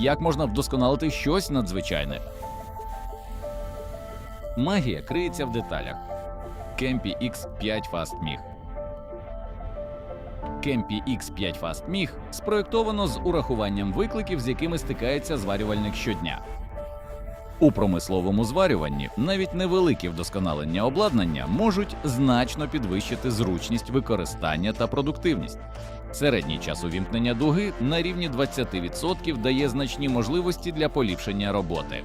як можна вдосконалити щось надзвичайне. Магія криється в деталях. Кемпі X5 Fast Mig. Кемпі X5 Fast Mig спроєктовано з урахуванням викликів, з якими стикається зварювальник щодня. У промисловому зварюванні навіть невеликі вдосконалення обладнання можуть значно підвищити зручність використання та продуктивність. Середній час увімкнення дуги на рівні 20% дає значні можливості для поліпшення роботи.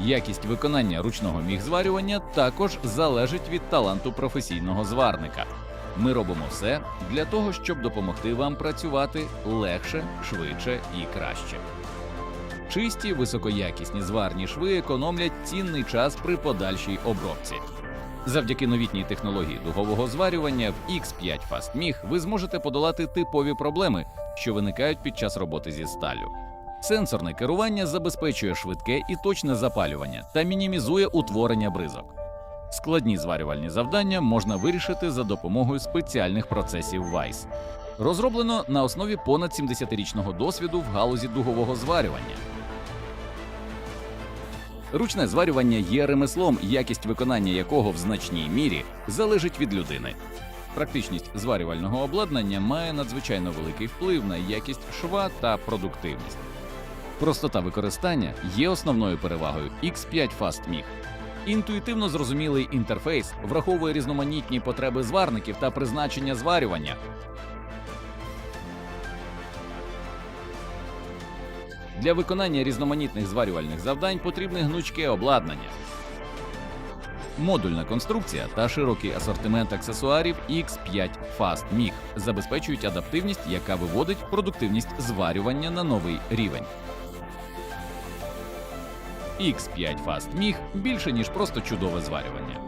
Якість виконання ручного мігзварювання також залежить від таланту професійного зварника. Ми робимо все для того, щоб допомогти вам працювати легше, швидше і краще. Чисті високоякісні зварні шви економлять цінний час при подальшій обробці. Завдяки новітній технології дугового зварювання в X5 Fast Mig ви зможете подолати типові проблеми, що виникають під час роботи зі сталлю. Сенсорне керування забезпечує швидке і точне запалювання та мінімізує утворення бризок. Складні зварювальні завдання можна вирішити за допомогою спеціальних процесів VICE. Розроблено на основі понад 70-річного досвіду в галузі дугового зварювання. Ручне зварювання є ремеслом, якість виконання якого в значній мірі залежить від людини. Практичність зварювального обладнання має надзвичайно великий вплив на якість шва та продуктивність. Простота використання є основною перевагою X5 Fast Mig. Інтуїтивно зрозумілий інтерфейс враховує різноманітні потреби зварників та призначення зварювання. Для виконання різноманітних зварювальних завдань потрібне гнучке обладнання. Модульна конструкція та широкий асортимент аксесуарів X5 Fast Mig забезпечують адаптивність, яка виводить продуктивність зварювання на новий рівень. X5 Fast Mig більше ніж просто чудове зварювання.